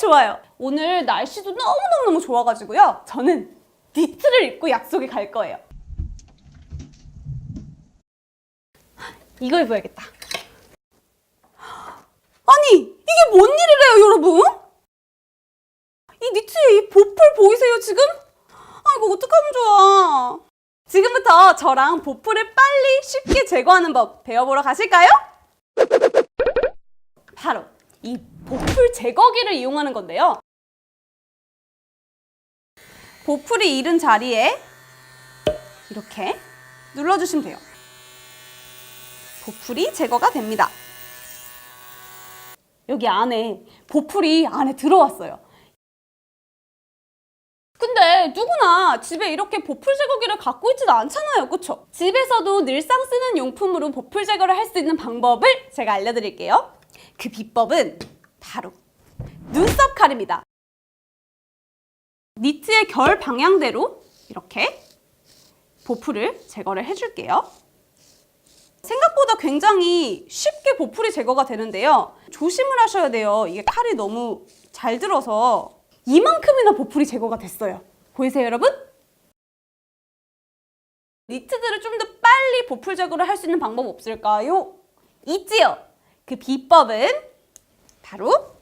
좋아요. 오늘 날씨도 너무너무너무 좋아가지고요. 저는 니트를 입고 약속에 갈 거예요. 이거 입어야겠다. 아니, 이게 뭔 일이래요, 여러분? 이 니트에 이 보풀 보이세요, 지금? 아, 이거 어떡하면 좋아. 지금부터 저랑 보풀을 빨리 쉽게 제거하는 법 배워보러 가실까요? 바로 이 보풀 제거기를 이용하는 건데요. 보풀이 이른 자리에 이렇게 눌러주시면 돼요. 보풀이 제거가 됩니다. 여기 안에 보풀이 안에 들어왔어요. 근데 누구나 집에 이렇게 보풀 제거기를 갖고 있지는 않잖아요. 그쵸? 집에서도 늘상 쓰는 용품으로 보풀 제거를 할 수 있는 방법을 제가 알려드릴게요. 그 비법은 바로 눈썹 칼입니다. 니트의 결 방향대로 이렇게 보풀을 제거를 해줄게요. 생각보다 굉장히 쉽게 보풀이 제거가 되는데요. 조심을 하셔야 돼요. 이게 칼이 너무 잘 들어서 이만큼이나 보풀이 제거가 됐어요. 보이세요, 여러분? 니트들을 좀 더 빨리 보풀 제거를 할 수 있는 방법 없을까요? 있지요. 그 비법은 바로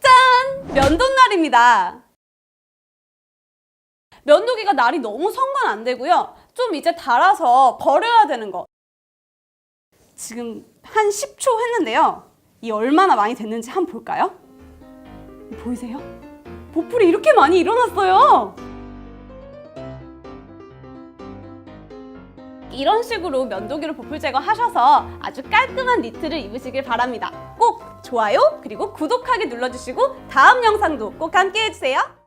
짠! 면도날입니다. 면도기가 날이 너무 성건 안 되고요. 좀 이제 닳아서 버려야 되는 거. 지금 한 10초 했는데요. 이 얼마나 많이 됐는지 한번 볼까요? 보이세요? 보풀이 이렇게 많이 일어났어요. 이런 식으로 면도기로 보풀 제거하셔서 아주 깔끔한 니트를 입으시길 바랍니다. 꼭 좋아요 그리고 구독하기 눌러주시고 다음 영상도 꼭 함께 해주세요.